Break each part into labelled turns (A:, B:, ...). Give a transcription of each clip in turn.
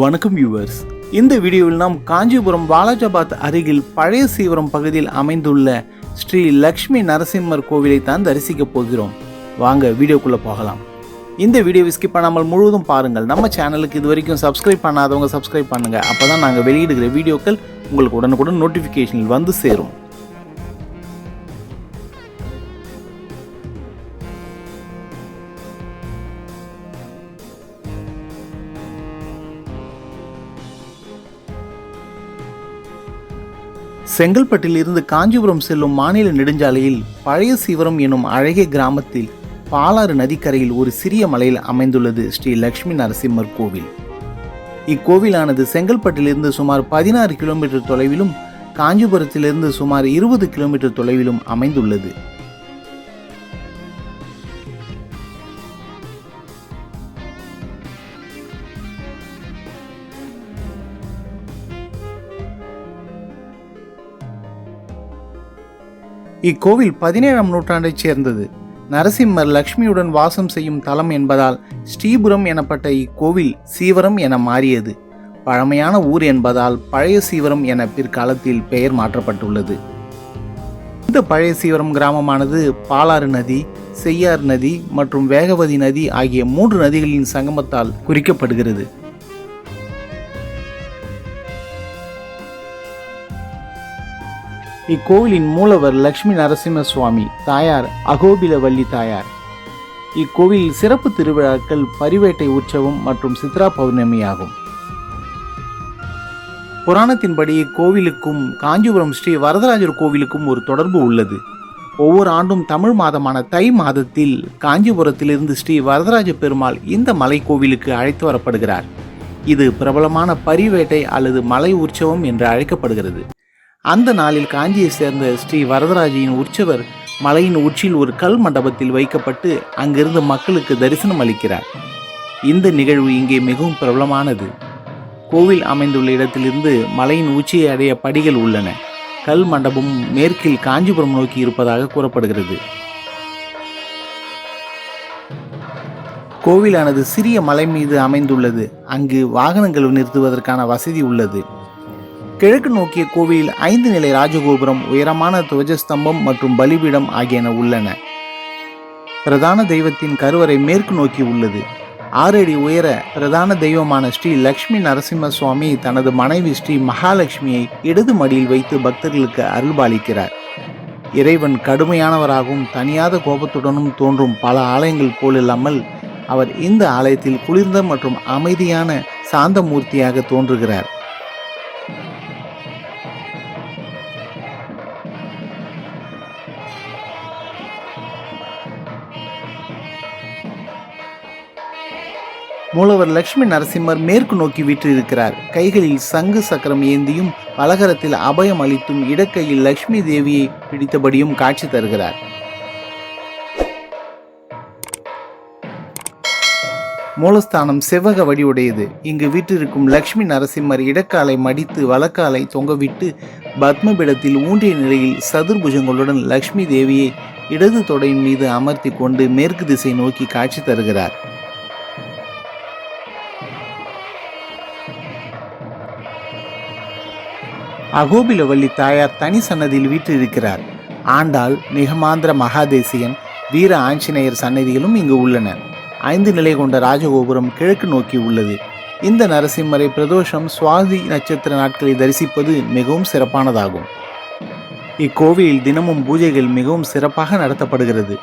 A: வணக்கம் வியூவர்ஸ் இந்த வீடியோவில் நாம் காஞ்சிபுரம் வாலாஜாபாத் அருகில் பழைய சீவரம் பகுதியில் அமைந்துள்ள ஸ்ரீ லக்ஷ்மி நரசிம்மர் கோவிலை தான் தரிசிக்கப் போகிறோம். வாங்க வீடியோக்குள்ளே போகலாம். இந்த வீடியோவை ஸ்கிப் பண்ணாமல் முழுவதும் பாருங்கள். நம்ம சேனலுக்கு இது வரைக்கும் சப்ஸ்கிரைப் பண்ணாதவங்க சப்ஸ்கிரைப் அப்போ தான் நாங்கள் வெளியிடுகிற வீடியோக்கள் உங்களுக்கு உடனுக்குடன் நோட்டிஃபிகேஷனில் வந்து சேரும். செங்கல்பட்டில் இருந்து காஞ்சிபுரம் செல்லும் மாநில நெடுஞ்சாலையில் பழைய சிவரம் எனும் அழகிய கிராமத்தில் பாலாறு நதிக்கரையில் ஒரு சிறிய மலையில் அமைந்துள்ளது ஸ்ரீ லக்ஷ்மி நரசிம்மர் கோவில். இக்கோவிலானது செங்கல்பட்டிலிருந்து சுமார் பதினாறு கிலோமீட்டர் தொலைவிலும் காஞ்சிபுரத்திலிருந்து சுமார் இருபது கிலோமீட்டர் தொலைவிலும் அமைந்துள்ளது. இக்கோவில் பதினேழாம் நூற்றாண்டைச் சேர்ந்தது. நரசிம்மர் லக்ஷ்மியுடன் வாசம் செய்யும் தலம் என்பதால் ஸ்ரீபுரம் எனப்பட்ட இக்கோவில் சீவரம் என மாறியது. பழமையான ஊர் என்பதால் பழைய சீவரம் என பிற்காலத்தில் பெயர் மாற்றப்பட்டுள்ளது. இந்த பழைய சீவரம் கிராமமானது பாலாறு நதி செய்யார் நதி மற்றும் வேகவதி நதி ஆகிய மூன்று நதிகளின் சங்கமத்தால் குறிக்கப்படுகிறது. இக்கோவிலின் மூலவர் லக்ஷ்மி நரசிம்ம சுவாமி தாயார் அகோபிலவல்லி தாயார். இக்கோவில் சிறப்பு திருவிழாக்கள் பரிவேட்டை உற்சவம் மற்றும் சித்ரா பௌர்ணமி ஆகும். புராணத்தின்படி இக்கோவிலுக்கும் காஞ்சிபுரம் ஸ்ரீ வரதராஜர் கோவிலுக்கும் ஒரு தொடர்பு உள்ளது. ஒவ்வொரு ஆண்டும் தமிழ் மாதமான தை மாதத்தில் காஞ்சிபுரத்திலிருந்து ஸ்ரீ வரதராஜ பெருமாள் இந்த மலை கோவிலுக்கு அழைத்து வரப்படுகிறார். இது பிரபலமான பரிவேட்டை அல்லது மலை உற்சவம் என்று அழைக்கப்படுகிறது. அந்த நாளில் காஞ்சியை சேர்ந்த ஸ்ரீ வரதராஜியின் உற்சவர் மலையின் உச்சியில் ஒரு கல் மண்டபத்தில் வைக்கப்பட்டு அங்கிருந்து மக்களுக்கு தரிசனம் அளிக்கிறார். இந்த நிகழ்வு இங்கே மிகவும் பிரபலமானது. கோவில் அமைந்துள்ள இடத்திலிருந்து மலையின் உச்சியை அடைய படிகள் உள்ளன. கல் மண்டபம் மேற்கில் காஞ்சிபுரம் நோக்கி இருப்பதாக கூறப்படுகிறது. கோவிலானது சிறிய மலை மீது அமைந்துள்ளது. அங்கு வாகனங்கள் நிறுத்துவதற்கான வசதி உள்ளது. கிழக்கு நோக்கிய கோவிலில் ஐந்து நிலை ராஜகோபுரம் உயரமான துவஜஸ்தம்பம் மற்றும் பலிபீடம் ஆகியன உள்ளன. பிரதான தெய்வத்தின் கருவறை மேற்கு நோக்கி உள்ளது. ஆறு அடி உயர பிரதான தெய்வமான ஸ்ரீ லக்ஷ்மி நரசிம்ம சுவாமி தனது மனைவி ஸ்ரீ மகாலட்சுமியை இடது மடியில் வைத்து பக்தர்களுக்கு அருள்பாலிக்கிறார் இறைவன் கடுமையானவராகவும் தனியாத கோபத்துடனும் தோன்றும் பல ஆலயங்கள் போலில்லாமல் அவர் இந்த ஆலயத்தில் குளிர்ந்த மற்றும் அமைதியான சாந்த மூர்த்தியாக தோன்றுகிறார். மூலவர் லட்சுமி நரசிம்மர் மேற்கு நோக்கி வீற்றிருக்கிறார். கைகளில் சங்கு சக்கரம் ஏந்தியும் பலகரத்தில் அபயம் அளித்தும் இடக்கையில் லக்ஷ்மி தேவியை பிடித்தபடியும் காட்சி தருகிறார். மூலஸ்தானம் செவ்வக வடிவுடையது. இங்கு வீற்றிருக்கும் லக்ஷ்மி நரசிம்மர் இடக்காலை மடித்து வலக்காலை தொங்கவிட்டு பத்மபிடத்தில் ஊன்றிய நிலையில் சதுர்புஜங்களுடன் லக்ஷ்மி தேவியை இடது தொடையின் மீது அமர்த்தி கொண்டு மேற்கு திசை நோக்கி காட்சி தருகிறார். அகோபிலவல்லி தாயார் தனி சன்னதியில் வீற்றிருக்கிறார். ஆண்டாள் நிகமாந்திர மகாதேசியன் வீர ஆஞ்சநேயர் சன்னதிகளும் இங்கு உள்ளன. ஐந்து நிலை கொண்ட ராஜகோபுரம் கிழக்கு நோக்கி உள்ளது. இந்த நரசிம்மரை பிரதோஷம் சுவாதி நட்சத்திர நாட்களை தரிசிப்பது மிகவும் சிறப்பானதாகும். இக்கோவிலில் தினமும் பூஜைகள் மிகவும் சிறப்பாக நடத்தப்படுகிறது.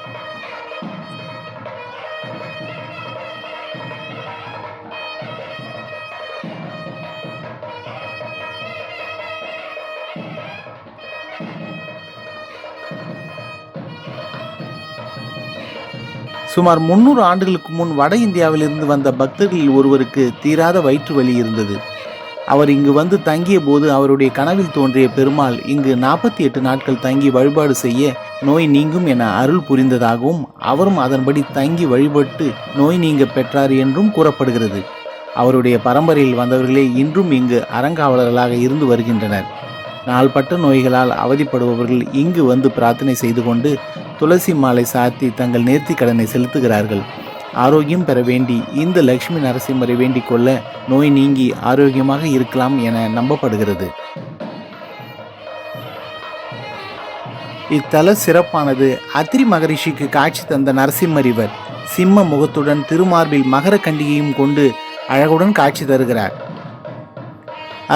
A: சுமார் முன்னூறு ஆண்டுகளுக்கு முன் வட இந்தியாவிலிருந்து வந்த பக்தர்களில் ஒருவருக்கு தீராத வயிற்று வலி இருந்தது. அவர் இங்கு வந்து தங்கிய போது அவருடைய கனவில் தோன்றிய பெருமாள் இங்கு நாற்பத்தி எட்டு நாட்கள் தங்கி வழிபாடு செய்ய நோய் நீங்கும் என அருள் புரிந்ததாகவும் அவரும் அதன்படி தங்கி வழிபட்டு நோய் நீங்க பெற்றார் என்றும் கூறப்படுகிறது. அவருடைய பரம்பரையில் வந்தவர்களே இன்றும் இங்கு அறங்காவலர்களாக இருந்து வருகின்றனர். நாள்பட்ட நோய்களால் அவதிப்படுபவர்கள் இங்கு வந்து பிரார்த்தனை செய்து கொண்டு துளசி மாலை சாத்தி தங்கள் நேர்த்தி கடனை செலுத்துகிறார்கள். ஆரோக்கியம் பெற வேண்டி இந்த லக்ஷ்மி நரசிம்மரை வேண்டிக் கொள்ள நோய் நீங்கி ஆரோக்கியமாக இருக்கலாம் என நம்பப்படுகிறது. இத்தல சிறப்பானது அத்திரி மகரிஷிக்கு காட்சி தந்த நரசிம்மர் இவர். சிம்ம முகத்துடன் திருமார்பில் மகர கண்டிகையும் கொண்டு அழகுடன் காட்சி தருகிறார்.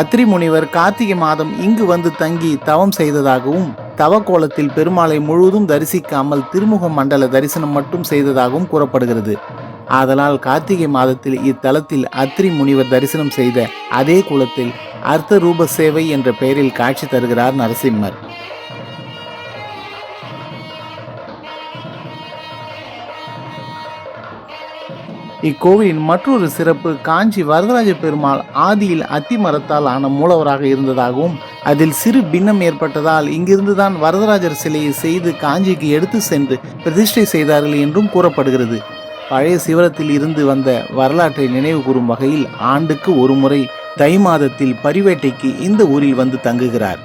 A: அத்திரி முனிவர் கார்த்திகை மாதம் இங்கு வந்து தங்கி தவம் செய்ததாகவும் தவக்கோலத்தில் பெருமாளை முழுவதும் தரிசிக்காமல் திருமுக மண்டல தரிசனம் மட்டும் செய்ததாகவும் கூறப்படுகிறது. ஆதலால் கார்த்திகை மாதத்தில் இத்தலத்தில் அத்திரி முனிவர் தரிசனம் செய்த அதே குலத்தில் அர்த்த ரூப சேவை என்ற பெயரில் காட்சி தருகிறார் நரசிம்மர். இக்கோவிலின் மற்றொரு சிறப்பு காஞ்சி வரதராஜ பெருமாள் ஆதியில் அத்தி மரத்தால் ஆன மூலவராக இருந்ததாகவும் அதில் சிறு பின்னம் ஏற்பட்டதால் இங்கிருந்துதான் வரதராஜர் சிலையை செய்து காஞ்சிக்கு எடுத்து சென்று பிரதிஷ்டை செய்தார்கள் என்றும் கூறப்படுகிறது. பழைய சிவரத்தில் இருந்து வந்த வரலாற்றை நினைவு கூறும் வகையில் ஆண்டுக்கு ஒரு முறை தை மாதத்தில் பரிவேட்டைக்கு இந்த ஊரில் வந்து தங்குகிறார்.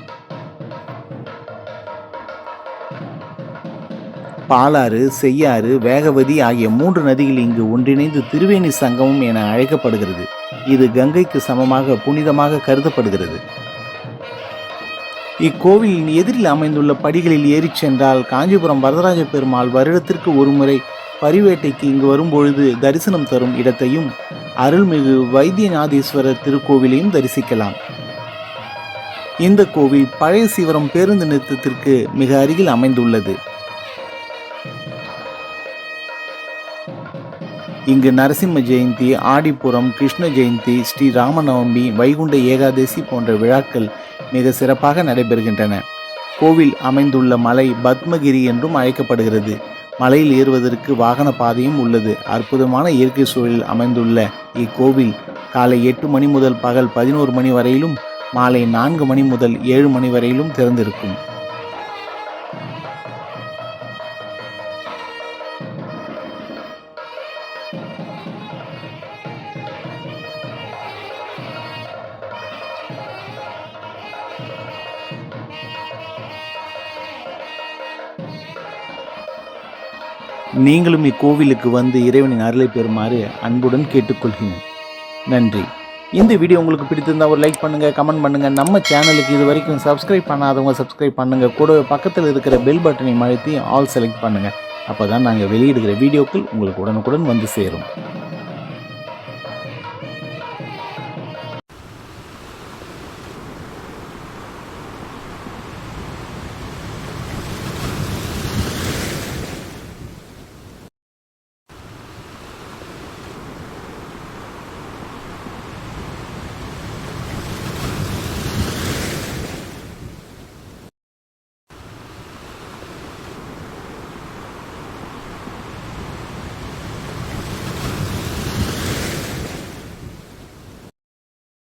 A: பாலாறு செய்யாறு வேகவதி ஆகிய மூன்று நதிகள் இங்கு ஒன்றிணைந்து திருவேணி சங்கமம் என அழைக்கப்படுகிறது. இது கங்கைக்கு சமமாக புனிதமாக கருதப்படுகிறது. இக்கோவிலின் எதிரில் அமைந்துள்ள படிகளில் ஏறிச் சென்றால் காஞ்சிபுரம் வரதராஜ பெருமாள் வருடத்திற்கு ஒருமுறை பரிவேட்டைக்கு இங்கு வரும்பொழுது தரிசனம் தரும் இடத்தையும் அருள்மிகு வைத்தியநாதீஸ்வரர் திருக்கோவிலையும் தரிசிக்கலாம். இந்த கோவில் பழைய சிவரம் பேருந்து நிறுத்தத்திற்கு மிக அருகில் அமைந்துள்ளது. இங்கு நரசிம்ம ஜெயந்தி ஆடிப்புறம் கிருஷ்ண ஜெயந்தி ஸ்ரீ ராமநவமி வைகுண்ட ஏகாதசி போன்ற விழாக்கள் மிக சிறப்பாக நடைபெறுகின்றன. கோவில் அமைந்துள்ள மலை பத்மகிரி என்றும் அழைக்கப்படுகிறது. மலையில் ஏறுவதற்கு வாகன பாதையும் உள்ளது. அற்புதமான இயற்கை சூழலில் அமைந்துள்ள இக்கோவில் காலை எட்டு மணி முதல் பகல் பதினோரு மணி வரையிலும் மாலை நான்கு மணி முதல் ஏழு மணி வரையிலும் திறந்திருக்கும். நீங்களும் இக்கோவிலுக்கு வந்து இறைவனின் அருளை பெறுமாறு அன்புடன் கேட்டுக்கொள்கிறேன். நன்றி. இந்த வீடியோ உங்களுக்கு பிடித்திருந்தா ஒரு லைக் பண்ணுங்கள் கமெண்ட் பண்ணுங்கள் நம்ம சேனலுக்கு இது வரைக்கும் சப்ஸ்கிரைப் பண்ணாதவங்க சப்ஸ்கிரைப் பண்ணுங்கள் கூட பக்கத்தில் இருக்கிற பெல் பட்டனை அழுத்தி ஆல் செலக்ட் அப்போ தான் நாங்கள் வெளியிடுகிற வீடியோக்கள் உங்களுக்கு உடனுக்குடன் வந்து சேரும்.